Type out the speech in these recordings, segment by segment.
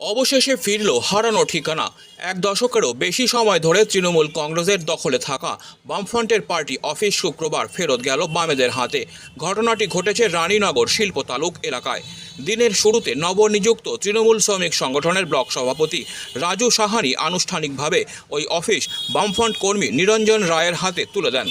অবশেষে ফিরল হারানো ঠিকানা। এক দশকেরও বেশি সময় ধরে তৃণমূল কংগ্রেসের দখলে থাকা বামফ্রন্টের পার্টি অফিস শুক্রবার ফেরত গেল বামেদের হাতে। ঘটনাটি ঘটেছে রানীনগর শিল্প তালুক এলাকায়। দিনের শুরুতে নবনিযুক্ত তৃণমূল শ্রমিক সংগঠনের ব্লক সভাপতি রাজু সাহানি আনুষ্ঠানিকভাবে ওই অফিস বামফ্রন্ট কর্মী নিরঞ্জন রায়ের হাতে তুলে দেন।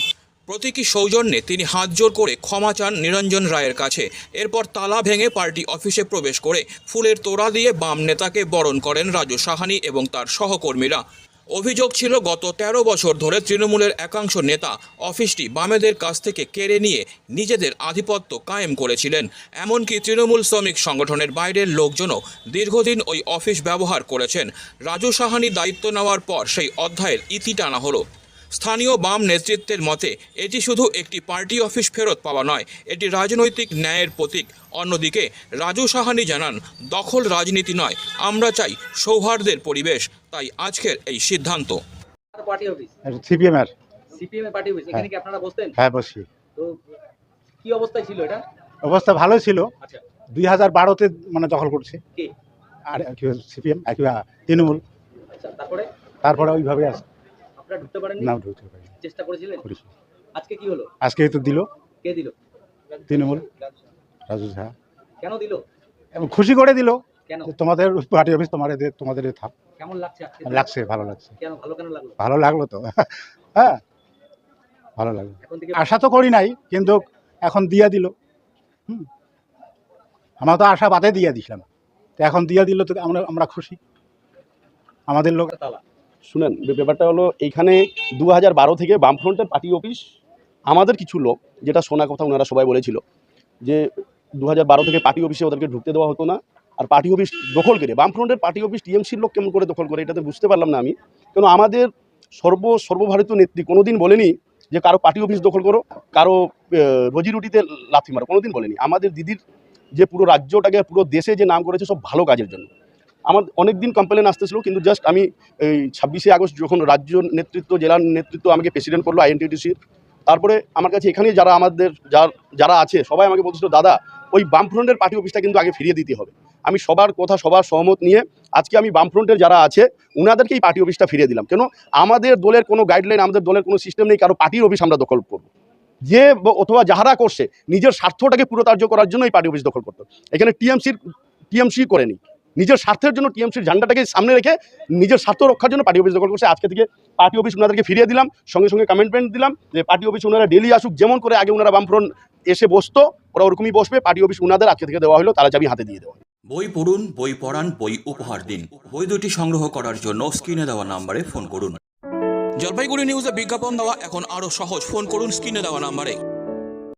প্রতীকী সৌজন্যে তিনি হাত জোর করে ক্ষমা চান নিরঞ্জন রায়ের কাছে। এরপর তালা ভেঙে পার্টি অফিসে প্রবেশ করে ফুলের তোড়া দিয়ে বাম নেতাকে বরণ করেন রাজু সাহানি এবং তার সহকর্মীরা। অভিযোগ ছিল, গত ১৩ বছর ধরে তৃণমূলের একাংশ নেতা অফিসটি বামেদের কাছ থেকে কেড়ে নিয়ে নিজেদের আধিপত্য কায়েম করেছিলেন। এমনকি তৃণমূল শ্রমিক সংগঠনের বাইরের লোকজনও দীর্ঘদিন ওই অফিস ব্যবহার করেছেন। রাজু সাহানি দায়িত্ব নেওয়ার পর সেই অধ্যায়ের ইতি টানা হলো। স্থানীয় বাম নেতৃত্বের মতে এটি শুধু একটি পার্টি অফিস ফেরত পাওয়া নয় এটি রাজনৈতিক ন্যায়ের প্রতীক। অন্যদিকে রাজু সাহানি জানান দখল রাজনীতি নয় আমরা চাই সৌহার্দ্যের পরিবেশ তাই আজকের এই সিদ্ধান্ত। Party office? সিপিএম এর। সিপিএম এর পার্টি অফিস এখানে কি আপনারা বসতেন? হ্যাঁ বসি। তো কি অবস্থায় ছিল এটা? অবস্থা ভালো ছিল। আচ্ছা। দুই হাজার বারোতে মানে দখল করছে। কে? আর কি সিপিএম তৃণমূল। আচ্ছা তারপরে? তারপরে ওইভাবে আছে আপনারা ঢুকতে নাম ঢুকতে পারি চেষ্টা করেছিলেন? করেছি। আজকে কি হলো? আজকে তো দিল। কে দিল? তৃণমূল। রাজু ঝা। কেন দিল? এবং খুশি করে দিল। কেন? তোমাদের পার্টি অফিস তোমাদের তোমাদের থাক। কেমন লাগছে লাগছে ভালো লাগছে। কেন? ভালো কেন লাগল? ভালো লাগল তো। হ্যাঁ ভালো লাগল। আশা তো করি নাই কিন্তু এখন দিয়া দিল। হুম। আমরা তো আশা বাদে দিয়ে দিছিলাম। তো এখন দিয়া দিল তো আমরা আমরা খুশি। আমাদের লোক তালা। শুনেন, ব্যাপারটা হলো এইখানে দু হাজার বারো থেকে বামফ্রন্টের পার্টি অফিস আমাদের কিছু লোক, যেটা শোনা কথা ওনারা সবাই বলেছিল, যে দু হাজার বারো থেকে পার্টি অফিসে ওদেরকে ঢুকতে দেওয়া হতো না, আর পার্টি অফিস দখল করে, বামফ্রন্টের পার্টি অফিস টিএমসির লোক কেমন করে দখল করে, এটাতে বুঝতে পারলাম না আমি। কেন আমাদের সর্ব, সর্বভারতীয় নেত্রী কোনোদিন বলেনি যে কারও পার্টি অফিস দখল করো, কারও রুজি রুটিতে লাথি মারো, কোনোদিন বলেনি। আমাদের দিদির যে পুরো রাজ্যটাকে, পুরো দেশে যে নাম করেছে, সব ভালো কাজের জন্য। আমার অনেক দিন কমপ্লেন আসতেছিল, কিন্তু জাস্ট আমি এই ছাব্বিশে আগস্ট যখন রাজ্য নেতৃত্ব জেলার নেতৃত্ব আমাকে প্রেসিডেন্ট করল আইএনটিটিসির তারপরে আমার কাছে এখানে যারা আমাদের, যার, যারা আছে, সবাই আমাকে বলছিল, দাদা, ওই বামফ্রন্টের পার্টি অফিসটা কিন্তু আগে ফিরিয়ে দিতে হবে। আমি সবার কথা, সবার সহমত নিয়ে আজকে আমি বামফ্রন্টের যারা আছে, উনাদেরকেই পার্টি অফিসটা ফিরিয়ে দিলাম। কেন? আমাদের দলের কোনো গাইডলাইন আমাদের দলের কোনো সিস্টেম নেই, কারও পার্টির অফিস আমরা দখল করব। যে অথবা যাহারা করছে, নিজের স্বার্থটাকে পুরোতার্য করার জন্য এই পার্টি অফিস দখল করতো এখানে টিএমসির টিএমসি করেনি। নিজের স্বার্থের জন্য টিএমসির ঝান্ডাটাকে সামনে রেখে নিজের স্বার্থ রক্ষার জন্য পার্টি অফিস দখল করছে। আজকে থেকে পার্টি অফিস ওনাদেরকে ফিরিয়ে দিলাম। সঙ্গে সঙ্গে কমিটমেন্ট দিলাম যে পার্টি অফিস ওনারা ডেলি আসুক, যেমন করে আগে ওনারা বামফ্রন্ট এসে বসতো, ওরা ওরকমই বসবে। পার্টি অফিস ওনাদের আজকে থেকে দেওয়া হলো, তারা চাবি হাতে দিয়ে দেওয়া বই পড়ুন, বই পড়ান, বই উপহার দিন। বই দুটি সংগ্রহ করার জন্য স্ক্রিনে দেওয়া নাম্বারে ফোন করুন। জলপাইগুড়ি নিউজে বিজ্ঞাপন দেওয়া এখন আরও সহজ। ফোন করুন স্ক্রিনে দেওয়া নাম্বারে